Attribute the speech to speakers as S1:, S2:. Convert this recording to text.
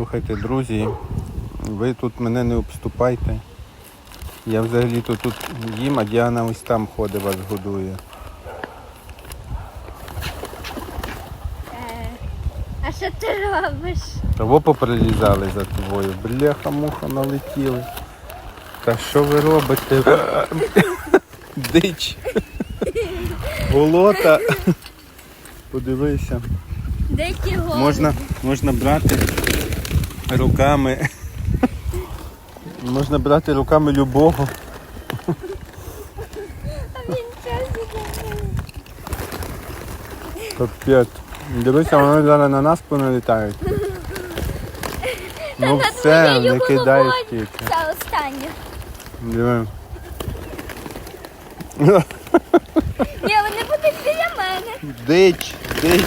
S1: Слухайте, друзі, ви тут мене не обступайте. Я взагалі то тут їм, а Діана ось там ходить, вас годує.
S2: Е, а що ти робиш?
S1: Того поприлізали за тобою. Бляха, муха налетіли. Та що ви робите? Дич. Голота. Подивися.
S2: Де ті голуби?
S1: Можна, можна брати руками. Можна брати руками любого. Капець. Дивися, вони зараз на нас поналітають. Ну все, не кидай стільки.
S2: Це останнє.
S1: Диви.
S2: Ні, вони будуть біля мене.
S1: Дич, дич.